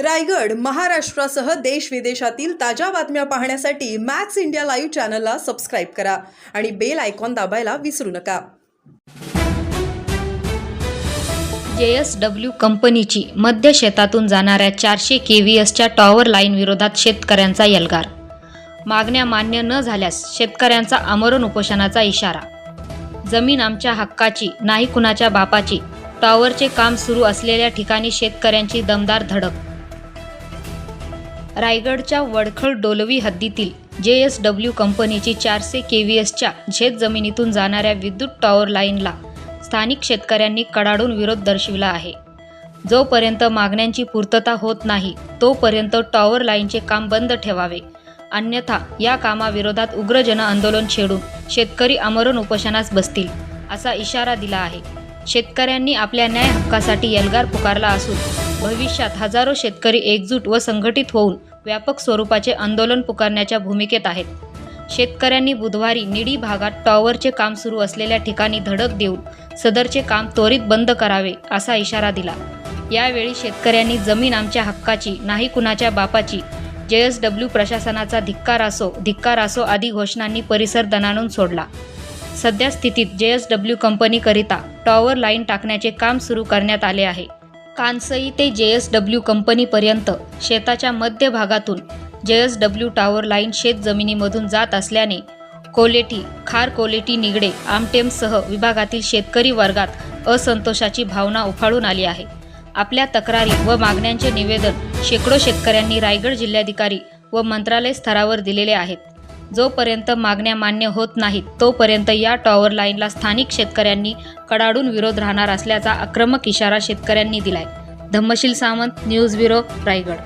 रायगड महाराष्ट्रासह देश विदेशातील ताज्या बातम्या पाहण्यासाठी मॅक्स इंडिया लाईव्ह चॅनलला सबस्क्राईब करा आणि बेल आयकॉन दाबायला विसरू नका. जे एस डब्ल्यू कंपनीची मध्य शेतातून जाणाऱ्या चारशे के व्ही एसच्या टॉवर लाईन विरोधात शेतकऱ्यांचा यलगार. मागण्या मान्य न झाल्यास शेतकऱ्यांचा आमरण उपोषणाचा इशारा. जमीन आमच्या हक्काची नाही कुणाच्या बापाची. टॉवरचे काम सुरू असलेल्या ठिकाणी शेतकऱ्यांची दमदार धडक. रायगडच्या वडखळ डोलवी हद्दीतील जे एस डब्ल्यू कंपनीची चारशे के व्ही एसच्या शेत जमिनीतून जाणाऱ्या विद्युत टॉवर लाईनला स्थानिक शेतकऱ्यांनी कडाडून विरोध दर्शविला आहे. जोपर्यंत मागण्यांची पूर्तता होत नाही तोपर्यंत टॉवर लाईनचे काम बंद ठेवावे. अन्यथा या कामाविरोधात उग्र जन आंदोलन छेडून शेतकरी आमरण उपोषणास बसतील असा इशारा दिला आहे. शेतकऱ्यांनी आपल्या न्याय हक्कासाठी एल्गार पुकारला असून भविष्यात हजारो शेतकरी एकजूट व संघटित होऊन व्यापक स्वरूपाचे आंदोलन पुकारण्याच्या भूमिकेत आहेत. शेतकऱ्यांनी बुधवारी निडी भागात टॉवरचे काम सुरू असलेल्या ठिकाणी धडक देऊन सदरचे काम त्वरित बंद करावे असा इशारा दिला. यावेळी शेतकऱ्यांनी जमीन आमच्या हक्काची नाही कुणाच्या बापाची जे एस डब्ल्यू प्रशासनाचा धिक्कार असो धिक्कार असो आदी घोषणांनी परिसर दणाणून सोडला. सध्या स्थितीत जे एस डब्ल्यू कंपनीकरिता टॉवर लाईन टाकण्याचे काम सुरू करण्यात आले आहे. कानसई ते जे एस डब्ल्यू कंपनीपर्यंत शेताच्या मध्य भागातून जे एस डब्ल्यू टावर लाईन शेत जमिनीमधून जात असल्याने कोलेटी खार कोलेटी निगडे आमटेमसह विभागातील शेतकरी वर्गात असंतोषाची भावना उफाळून आली आहे. आपल्या तक्रारी व मागण्यांचे निवेदन शेकडो शेतकऱ्यांनी रायगड जिल्हाधिकारी व मंत्रालय स्तरावर दिलेले आहेत. जोपर्यंत मागण्या मान्य होत नाहीत तोपर्यंत या टॉवर लाईनला स्थानिक शेतकऱ्यांनी कडाडून विरोध राहणार असल्याचा आक्रमक इशारा शेतकऱ्यांनी दिलाय. Dhammasheel Samant news bureau Raigad.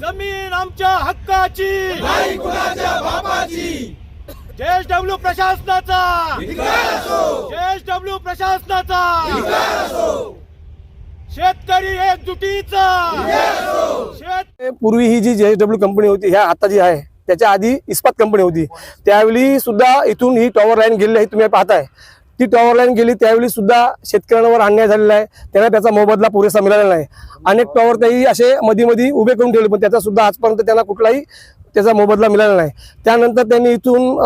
जमीन आमच्या हक्काची. नाही कुणाच्या बापाची जेएस डब्ल्यू प्रशासनाचा! जेएस डब्ल्यू प्रशासनाचा! शेतकरी एकजुटीचा! पूर्वी ही जी जे डब्ल्यू कंपनी होती ह्या आता जी आहे त्याच्या आधी इस्पात कंपनी होती. त्यावेळी सुद्धा इथून ही टॉवर लाईन गेली आहे तुम्ही पाहताय. ती टॉवर लाईन गेली त्यावेळी सुद्धा शेतकऱ्यांवर अन्याय झालेला आहे. त्यांना त्याचा मोबदला पुरेसा मिळालेला नाही. अनेक टॉवर त्याही असे मध्ये मध्ये उभे करून ठेवले पण त्याचा सुद्धा आजपर्यंत त्यांना कुठलाही त्याचा मोबदला मिळाला नाही. त्यानंतर त्यांनी इथून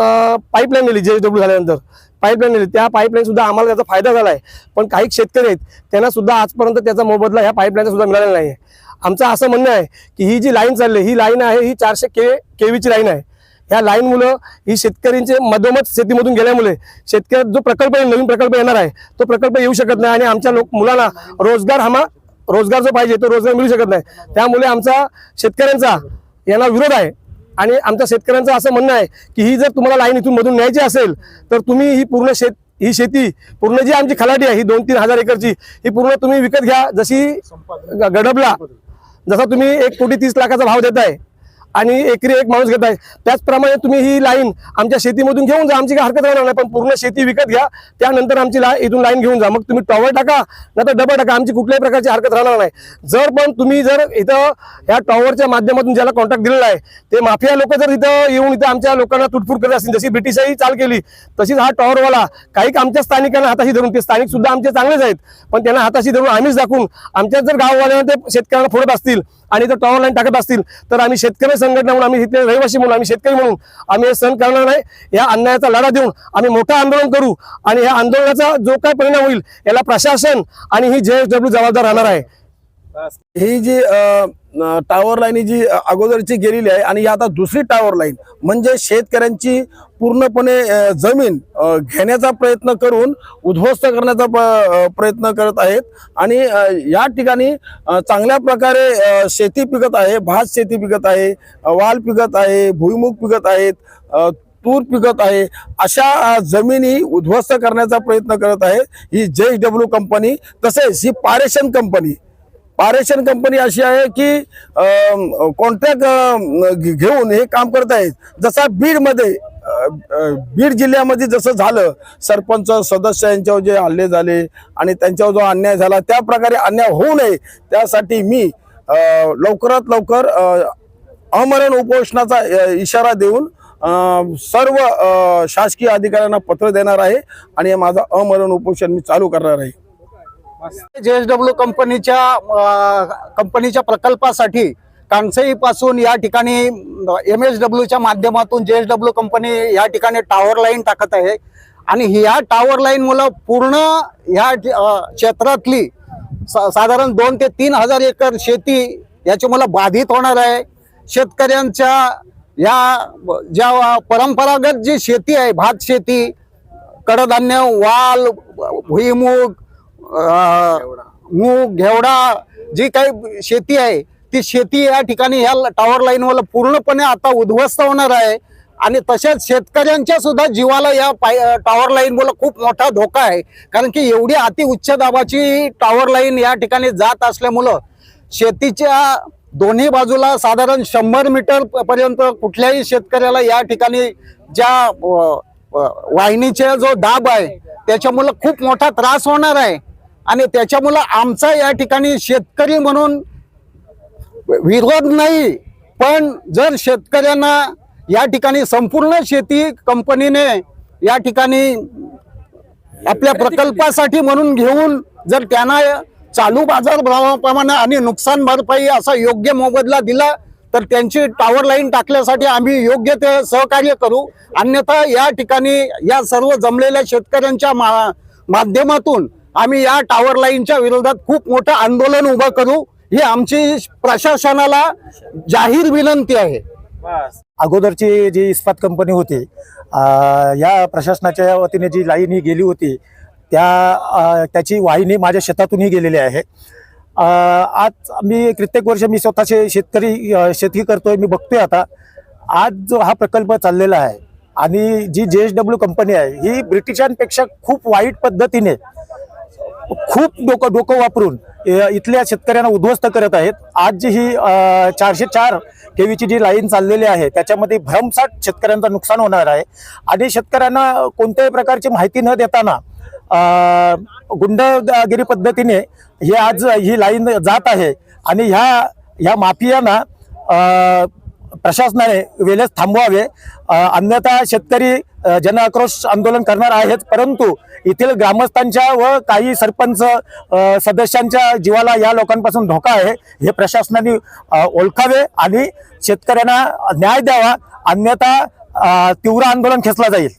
पाईपलाईन नेली जे डब्ल्यू झाल्यानंतर. पाईपलाईन नेली. त्या पाईपलाईनसुद्धा आम्हाला त्याचा फायदा झाला आहे पण काही शेतकरी आहेत त्यांनासुद्धा आजपर्यंत त्याचा मोबदला ह्या पाईपलाईनचा सुद्धा मिळालेला नाही आहे आमचं असं म्हणणं आहे की ही जी लाईन चालली ही लाईन आहे ही चारशे के केवीची लाईन आहे. ह्या लाईन मुलं ही शेतकऱ्यांचे मधोमध शेतीमधून गेल्यामुळे शेतकऱ्यात जो प्रकल्प आहे, नवीन प्रकल्प येणार आहे तो प्रकल्प येऊ शकत नाही आणि आमच्या लोक मुलांना रोजगार हमा रोजगार जो पाहिजे तो रोजगार मिळू शकत नाही. त्यामुळे आमचा शेतकऱ्यांचा यांना विरोध आहे. आणि आमच्या शेतकऱ्यांचं असं म्हणणं आहे की ही जर तुम्हाला लाईन इथून मधून न्यायची असेल तर तुम्ही ही पूर्ण शेत ही शेती पूर्ण जी आमची खलाटी आहे ही दोन तीन हजार एकरची ही पूर्ण तुम्ही विकत घ्या. जशी गडबला जसा तुम्ही एक कोटी तीस लाखाचा भाव देताय आणि एकरी एक माणूस घेत आहे. त्याचप्रमाणे तुम्ही ही लाईन आमच्या शेतीमधून घेऊन जा. आमची काही हरकत राहणार नाही पण पूर्ण शेती विकत घ्या. त्यानंतर आमची ला इथून लाईन घेऊन जा. मग तुम्ही टॉवर टाका नाही तर डबल टाका. आमची कुठल्याही प्रकारची हरकत राहणार नाही. जर पण तुम्ही जर इथं ह्या टॉवरच्या माध्यमातून ज्याला कॉन्ट्रॅक्ट दिलेला आहे ते माफिया लोक जर इथं येऊन इथं आमच्या लोकांना तुटफूट करत असतील जशी ब्रिटिशाही चाल केली तशीच हा टॉवरवाला काही आमच्या स्थानिकांना हाताशी धरून ते स्थानिक सुद्धा आमचे चांगलेच आहेत पण त्यांना हाताशी धरून आम्हीच दाखवून आमच्या जर गाववाल्यांना ते शेतकऱ्यांना फोडत असतील आणि जर टॉवर लाईन टाकत असतील तर आम्ही शेतकऱ्यांना संघटना म्हणून आम्ही इथले रहिवासी म्हणून आम्ही शेतकरी म्हणून आम्ही हे सहन करणार नाही. या अन्यायाचा लढा देऊन आम्ही मोठं आंदोलन करू आणि या आंदोलनाचा जो काय परिणाम होईल याला प्रशासन आणि ही जे डब्ल्यू जबाबदार राहणार आहे. ही जी टावर लाईन ही जी अगोदरची गेलेली आहे आणि ही आता दुसरी टावर लाईन म्हणजे शेतकऱ्यांची पूर्णपणे जमीन घेण्याचा प्रयत्न करून उद्ध्वस्त करण्याचा प- प्रयत्न करत आहेत. आणि या ठिकाणी चांगल्या प्रकारे शेती पिकत आहे भात शेती पिकत आहे वाल पिकत आहे भुईमुग पिकत आहेत तूर पिकत आहे. अशा जमिनी उद्ध्वस्त करण्याचा प्रयत्न करत आहे ही जे डब्ल्यू कंपनी तसेच ही पारेशन कंपनी पारेशन कंपनी अशी आहे की कॉन्ट्रॅक्ट घेऊन हे काम करत आहेत. जसा बीडमध्ये बीड जिल्ह्यामध्ये जसं झालं सरपंच सदस्य यांच्यावर जे हल्ले झाले आणि त्यांच्यावर जो अन्याय झाला त्या प्रकारे अन्याय होऊ नये. त्यासाठी मी लवकरात लवकर अमरण उपोषणाचा इशारा देऊन सर्व शासकीय अधिकाऱ्यांना पत्र देणार आहे आणि माझा अमरण उपोषण मी चालू करणार आहे. जेएसडब्ल्यू कंपनीच्या कंपनीच्या प्रकल्पासाठी कांसई पासून या ठिकाणी एम एस डब्ल्यूच्या माध्यमातून जे एस डब्ल्यू कंपनी या ठिकाणी टावर लाईन टाकत आहे. आणि ह्या टावर लाईन मुलं पूर्ण ह्या ठि- क्षेत्रातली सा- साधारण दोन ते तीन हजार एकर शेती याची मला बाधित होणार आहे. शेतकऱ्यांच्या या ज्या परंपरागत जी शेती आहे भात शेती कडधान्य वाल भुईमूग मूग घेवडा जी काही शेती आहे ती शेती या ठिकाणी ह्या टॉवर लाईनवर पूर्णपणे आता उद्ध्वस्त होणार आहे. आणि तसेच शेतकऱ्यांच्या सुद्धा जीवाला या पाय टॉवर लाईनमुळे खूप मोठा धोका आहे. कारण की एवढी अति उच्च दाबाची टॉवर लाईन या ठिकाणी जात असल्यामुळं शेतीच्या दोन्ही बाजूला साधारण शंभर मीटर पर्यंत कुठल्याही शेतकऱ्याला या ठिकाणी ज्या वाहिनीचा जो दाब आहे त्याच्यामुळं खूप मोठा त्रास होणार आहे. आणि त्याच्यामुळं आमचा या ठिकाणी शेतकरी म्हणून विरोध नाही पण जर शेतकऱ्यांना या ठिकाणी संपूर्ण शेती कंपनीने या ठिकाणी आपल्या प्रकल्पासाठी म्हणून घेऊन जर त्यांना चालू बाजार भावाप्रमाणे आणि नुकसान भरपाई असा योग्य मोबदला दिला तर त्यांची टावर लाईन टाकण्यासाठी आम्ही योग्य ते सहकार्य करू. अन्यथा या ठिकाणी या सर्व जमलेल्या शेतकऱ्यांच्या मा माध्यमातून आम्ही या टॉवर लाईनच्या विरोधात खूप मोठं आंदोलन उभं करू ही आमची प्रशासनाला जाहीर विनंती आहे. अगोदरची जी इस्पात कंपनी होती या प्रशासनाच्या वतीने जी लाईन ही गेली होती त्या त्याची वाहिनी माझ्या शेतातूनही गेलेली आहे. आज मी कित्येक वर्ष मी स्वतःचे शेतकरी शेती करतोय मी बघतोय आता. आज जो हा प्रकल्प चाललेला आहे आणि जी जे एस डब्ल्यू कंपनी आहे ही ब्रिटिशांपेक्षा खूप वाईट पद्धतीने खूप डोकं डोकं वापरून इथल्या शेतकऱ्यांना उद्ध्वस्त करत आहेत. आज जी ही चारशे चार केवीची जी लाईन चाललेली आहे त्याच्यामध्ये भ्रमसाठ शेतकऱ्यांचं नुकसान होणार आहे. आणि शेतकऱ्यांना कोणत्याही प्रकारची माहिती न देताना गुंडगिरी पद्धतीने हे आज ही लाईन जात आहे. आणि ह्या ह्या माफियांना प्रशासनाने वेळेस थांबवावे. अन्यथा शेतकरी जन जनआक्रोश आंदोलन करणार आहेत. परंतु येथील ग्रामस्थांच्या व काही सरपंच सदस्यांच्या जीवाला या लोकांपासून धोका आहे हे प्रशासनाने ओळखावे आणि शेतकऱ्यांना न्याय द्यावा अन्यथा तीव्र आंदोलन खेचला जाईल.